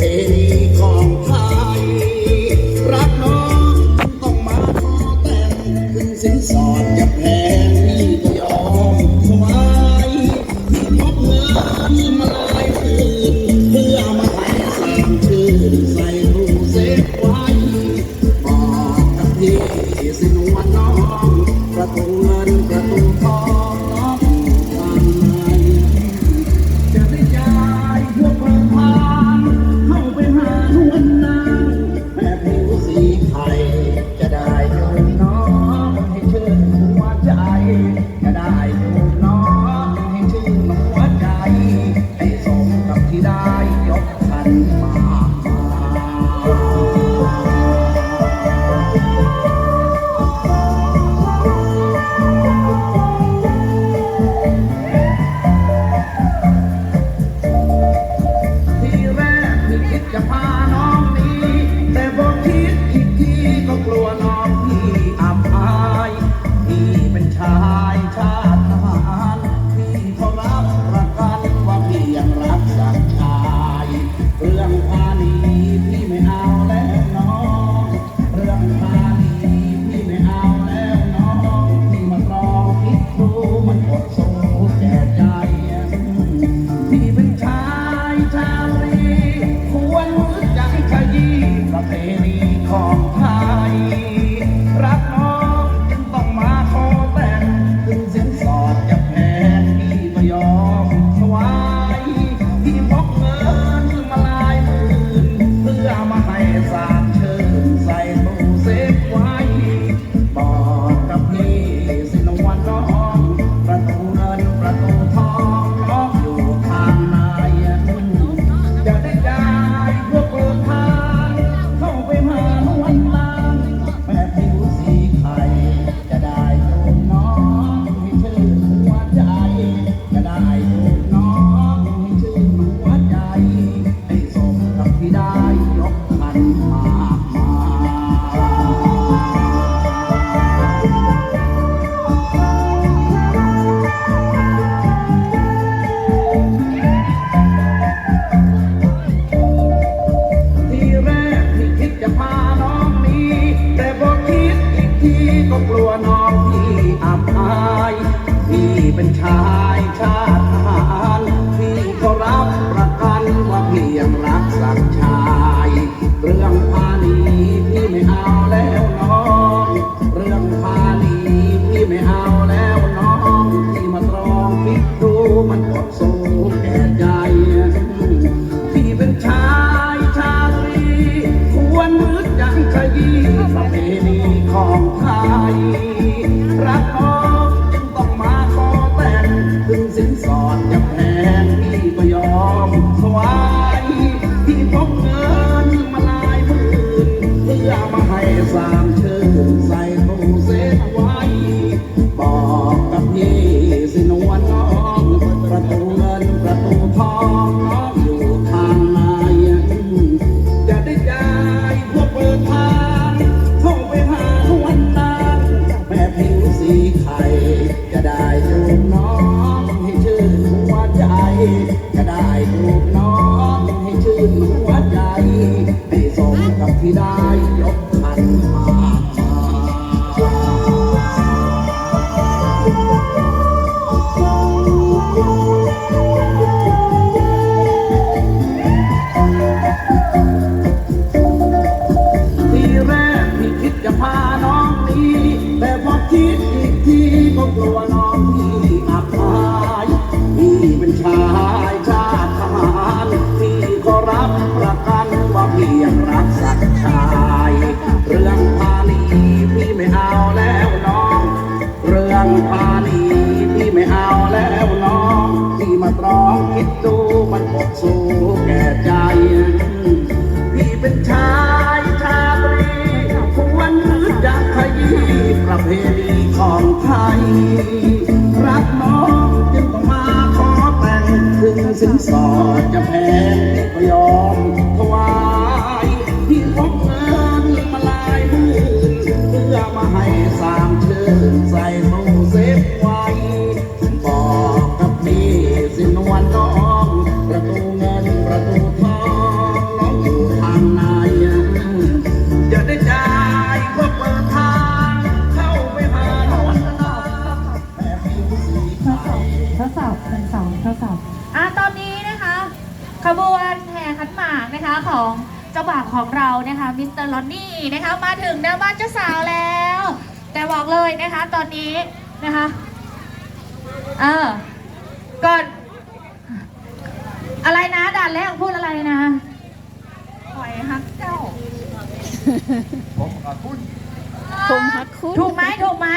เอวีของไทยรักน้องต้องมาขอแต่งขึ้นสินสอดย่าแพ้ brings it จะได้ลูกน้องให้ชื่อหัวใจให้สมกับที่ได้ยกขันมาที่แรกมีคิดจะพา ประกันว่าพี่ยังรักสักชายเรื่องพาลีพี่ไม่เอาแล้วน้อง เรื่องพาลีพี่ไม่เอาแล้วน้องพี่มาตรองคิดดูมันหมดสู้แก่ใจพี่เป็นชายชาตรีควรหรือจะขยี้ประเพณีของไทย รักน้องจึงต้องมาขอแต่งถึงสินสอดจะแพง ทดสอบหนึ่งสองทดสอบอะตอนนี้นะคะ ขบวนแห่ขันหมากนะคะของเจ้าบ่าวของเรานะคะมิสเตอร์ลอนนี่นะคะมาถึงหน้าบ้านเจ้าสาวแล้ว แต่บอกเลยนะคะตอนนี้นะคะเออก่อนอะไรนะด่านแรกพูดอะไรนะหอยฮักเจ้า ผมกับคุณผมฮักคุณถูกไหมถูกไหม